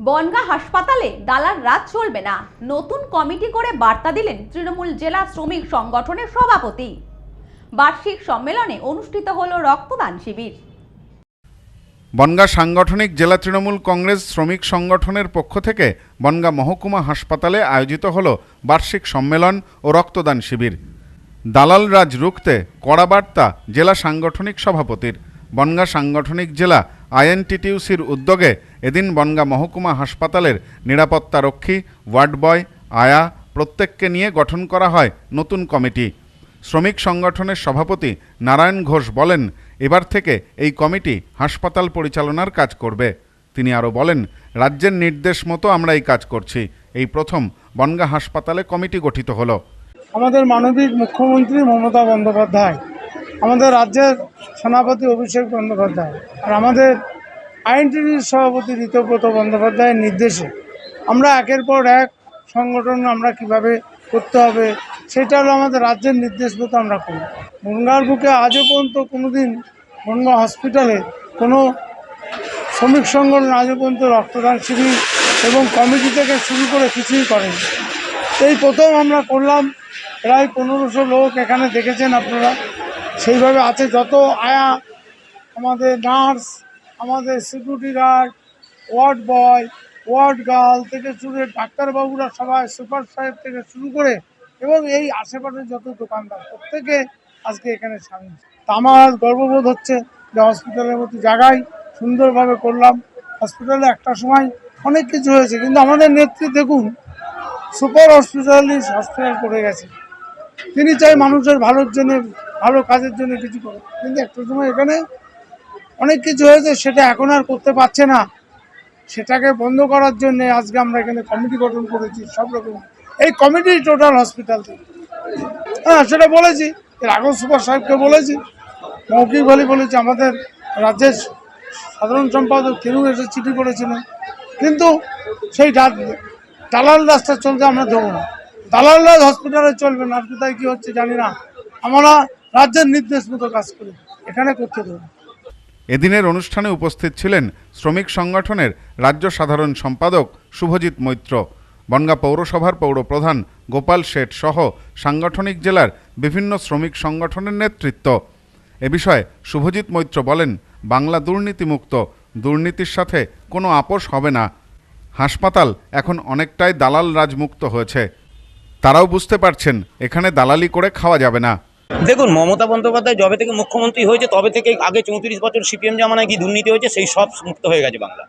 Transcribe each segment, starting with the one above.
বনগা হাসপাতালে দালাল রাত চলবে না। নতুন কমিটি করে বার্তা দিলেন তৃণমূল জেলা শ্রমিক সংগঠনের সভাপতি। বার্ষিক সম্মেলনে অনুষ্ঠিত হল রক্তদান শিবির। বনগা সাংগঠনিক জেলা তৃণমূল কংগ্রেস শ্রমিক সংগঠনের পক্ষ থেকে বনগা মহকুমা হাসপাতালে আয়োজিত হল বার্ষিক সম্মেলন ও রক্তদান শিবির। দালাল রাজ রুখতে কড়া বার্তা জেলা সাংগঠনিক সভাপতির। বনগা সাংগঠনিক জেলা আইএনটিটিউসির উদ্যোগে এদিন বনগা মহকুমা হাসপাতালের নিরাপত্তা রক্ষী ওয়ার্ড বয় আয়া প্রত্যেককে নিয়ে গঠন করা হয় নতুন কমিটি। শ্রমিক সংগঠনের সভাপতি নারায়ণ ঘোষ বলেন, এবার থেকে এই কমিটি হাসপাতাল পরিচালনার কাজ করবে। তিনি আরও বলেন, রাজ্যের নির্দেশ মতো আমরা এই কাজ করছি। এই প্রথম বনগা হাসপাতালে কমিটি গঠিত হলো। আমাদের মানবিক মুখ্যমন্ত্রী মমতা বন্দ্যোপাধ্যায় আমাদের রাজ্যের সেনাপতি অভিষেক বন্দ্যোপাধ্যায় আর আমাদের আইনটিভির সভাপতি ঋতব্রত বন্দ্যোপাধ্যায়ের নির্দেশে আমরা একের পর এক সংগঠন আমরা কীভাবে করতে হবে, সেটা হলো আমাদের রাজ্যের নির্দেশ মতো আমরা করি। বনগাঁর বুকে আজও পর্যন্ত কোনো দিন বনগাঁ হসপিটালে কোনো শ্রমিক সংগঠন আজও পর্যন্ত রক্তদান শিবির এবং কমিটি থেকে শুরু করে কিছুই করেনি। এই প্রথম আমরা করলাম, প্রায় পনেরোশো লোক এখানে দেখেছেন আপনারা। সেইভাবে আছে যত আয়া, আমাদের নার্স, আমাদের security guard ward boy, ward girl থেকে শুরু ডাক্তারবাবুরা সবাই, সুপার সাহেব থেকে শুরু করে এবং এই আশেপাশে যত দোকানদার, প্রত্যেকে আজকে এখানে সামিল। তা আমার গর্ববোধ হচ্ছে যে হসপিটালের মতো জায়গায় সুন্দরভাবে করলাম। হসপিটালে একটা সময় অনেক কিছু হয়েছে, কিন্তু আমাদের নেত্রী দেখুন সুপার হসপিটালিস্ট হসপিটাল করে গেছে। তিনি চাই মানুষের ভালোর জন্য, ভালো কাজের জন্য কিছু করে কিন্তু একটা সময় এখানে অনেক কিছু হয়েছে, সেটা এখন আর করতে পারছে না। সেটাকে বন্ধ করার জন্য আজকে আমরা এখানে কমিটি গঠন করেছি, সব রকম। এই কমিটি টোটাল হসপিটাল থেকে হ্যাঁ সেটা বলেছি। আগেও সুপার সাহেবকে বলেছি। মৌখিক বলি বলেছি, আমাদের রাজ্যের সাধারণ সম্পাদক তিনিও এসে চিঠি করেছিলেন। কিন্তু সেই দালাল রাস্তা চলতে আমরা দেবো না। দালাল রাজ হসপিটালে চলবে না। কোথায় কী হচ্ছে জানি না। আমরা রাজ্যের নির্দেশ মতো কাজ করি। এখানে করতে দেবো। এদিনের অনুষ্ঠানে উপস্থিত ছিলেন শ্রমিক সংগঠনের রাজ্য সাধারণ সম্পাদক শুভজিৎ মৈত্র, বনগা পৌরসভার পৌরপ্রধান গোপাল শেঠ সহ সাংগঠনিক জেলার বিভিন্ন শ্রমিক সংগঠনের নেতৃত্ব। এ বিষয়ে শুভজিৎ মৈত্র বলেন, বাংলা দুর্নীতিমুক্ত, দুর্নীতির সাথে কোনো আপোষ হবে না। হাসপাতাল এখন অনেকটাই দালাল রাজমুক্ত হয়েছে। তারাও বুঝতে পারছেন, এখানে দালালি করে খাওয়া যাবে না। দেখুন, মমতা বন্দ্যোপাধ্যায় যবে থেকে মুখ্যমন্ত্রী হয়েছে, তবে থেকে আগে চৌত্রিশ বছর সিপিএম জামানায় কি দুর্নীতি হয়েছে, সেই সব মুক্ত হয়ে গেছে বাংলা।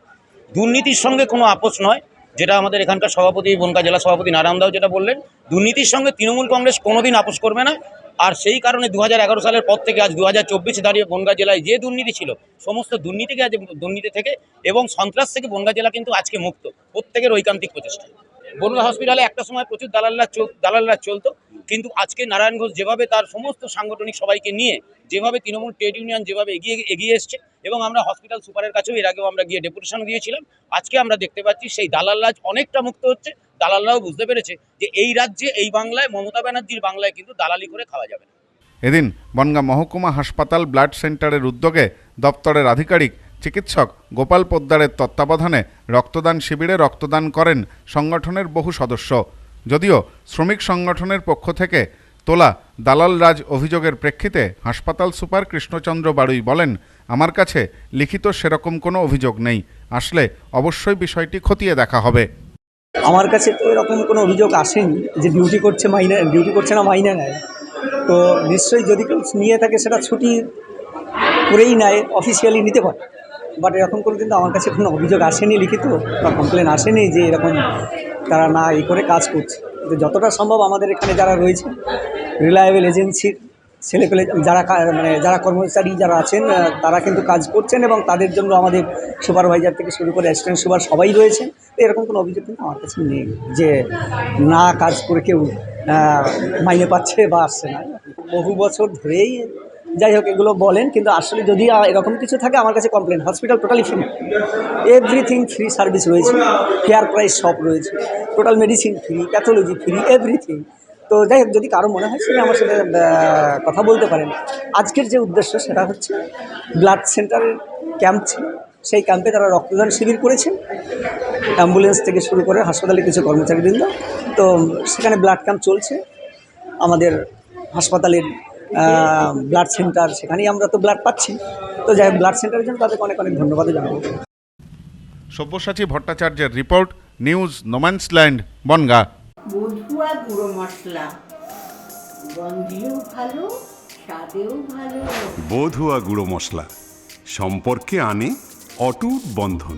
দুর্নীতির সঙ্গে কোনো আপোষ নয়, যেটা আমাদের এখানকার সভাপতি বনগা জেলা সভাপতি নারায়ণ যেটা বললেন, দুর্নীতির সঙ্গে তৃণমূল কংগ্রেস কোনোদিন আপোষ করবে না, আর সেই কারণে দু হাজার এগারো সালের পর থেকে আজ দু হাজার দাঁড়িয়ে বনগা জেলায় যে দুর্নীতি ছিল, সমস্ত দুর্নীতিকে আজ দুর্নীতি থেকে এবং সন্ত্রাস থেকে বনগা জেলা কিন্তু আজকে মুক্ত, প্রত্যেকের ঐকান্তিক প্রচেষ্টা। বনগা হসপিটালে একটা সময় প্রচুর দালালরা চল দালালরা চলতো, কিন্তু আজকে নারায়ণ ঘোষ যেভাবে তার সমস্ত সাংগঠনিক সবাইকে নিয়ে, যেভাবে তৃণমূল ট্রেড ইউনিয়ন যেভাবে এগিয়ে এগিয়ে এসছে, এবং আমরা হসপিটাল সুপারের কাছেও এর আগেও আমরা গিয়ে ডেপুটেশন দিয়েছিলাম, আজকে আমরা দেখতে পাচ্ছি সেই দালাল রাজ অনেকটা মুক্ত হচ্ছে, দালালরাও বুঝতে পেরেছে যে এই রাজ্যে, এই বাংলায়, মমতা ব্যানার্জির বাংলায় কিন্তু দালালি করে খাওয়া যাবে এদিন বনগা মহকুমা হাসপাতাল ব্লাড সেন্টারের উদ্যোগে দপ্তরের আধিকারিক চিকিৎসক গোপাল পোদ্দারের তত্ত্বাবধানে রক্তদান শিবিরে রক্তদান করেন সংগঠনের বহু সদস্য। যদিও শ্রমিক সংগঠনের পক্ষ থেকে তোলা দালাল রাজ অভিযোগের প্রেক্ষিতে হাসপাতাল সুপার কৃষ্ণচন্দ্র বাড়ুই বলেন, আমার কাছে লিখিত সেরকম কোনো অভিযোগ নেই। আসলে অবশ্যই বিষয়টি খতিয়ে দেখা হবে। আমার কাছে তো এরকম কোনো অভিযোগ আসেনি যে ডিউটি করছে মাইনে, ডিউটি করছে না মাইনে নেয়। তো নিশ্চয়ই যদি কেউ নিয়ে থাকে সেটা ছুটি করেই নেয় অফিসিয়ালি নিতে পারে। বাট এরকম করে কিন্তু আমার কাছে কোনো অভিযোগ আসেনি লিখিত বা কমপ্লেন আসেনি যে এরকম তারা না এই করে কাজ করছে। কিন্তু যতটা সম্ভব আমাদের এখানে যারা রয়েছে রিলায়েবল এজেন্সির ছেলেপেলে যারা মানে যারা কর্মচারী যারা আছেন তারা কিন্তু কাজ করছেন এবং তাদের জন্য আমাদের সুপারভাইজার থেকে শুরু করে অ্যাসিস্ট্যান্ট সুপার সবাই রয়েছেন তো এরকম কোনো অভিযোগ কিন্তু আমার কাছে নেই যে না কাজ করে কেউ মাইনে পাচ্ছে বা আসছে না। বহু বছর ধরেই যাই হোক, এগুলো বলেন, কিন্তু আসলে যদি এরকম কিছু থাকে, আমার কাছে complain hospital totally free everything free service রয়েছে ফেয়ার প্রাইস সব রয়েছে total medicine free pathology free everything তো যাই হোক, যদি কারও মনে হয় সেটা আমার সাথে কথা বলতে পারেন। আজকের যে উদ্দেশ্য, সেটা হচ্ছে ব্লাড সেন্টারের ক্যাম্প ছিল। সেই ক্যাম্পে তারা রক্তদান শিবির করেছেন অ্যাম্বুলেন্স থেকে শুরু করে হাসপাতালে কিছু কর্মচারীবৃন্দ। তো, সেখানে ব্লাড ক্যাম্প চলছে। আমাদের হাসপাতালের ব্লাড সেন্টার সেখানেই আমরা তো ব্লাড পাচ্ছি। তো যাই ব্লাড সেন্টারের জন্য তাদেরকে অনেক অনেক ধন্যবাদ জানাব। সব্যসাচী ভট্টাচার্যের report news no man's land Bangaon. বধুয়া গুঁড়ো মশলা। গন্ধেও ভালো স্বাদেও ভালো। বধুয়া গুঁড়ো মশলা। সম্পর্কে আনে অটুট বন্ধন।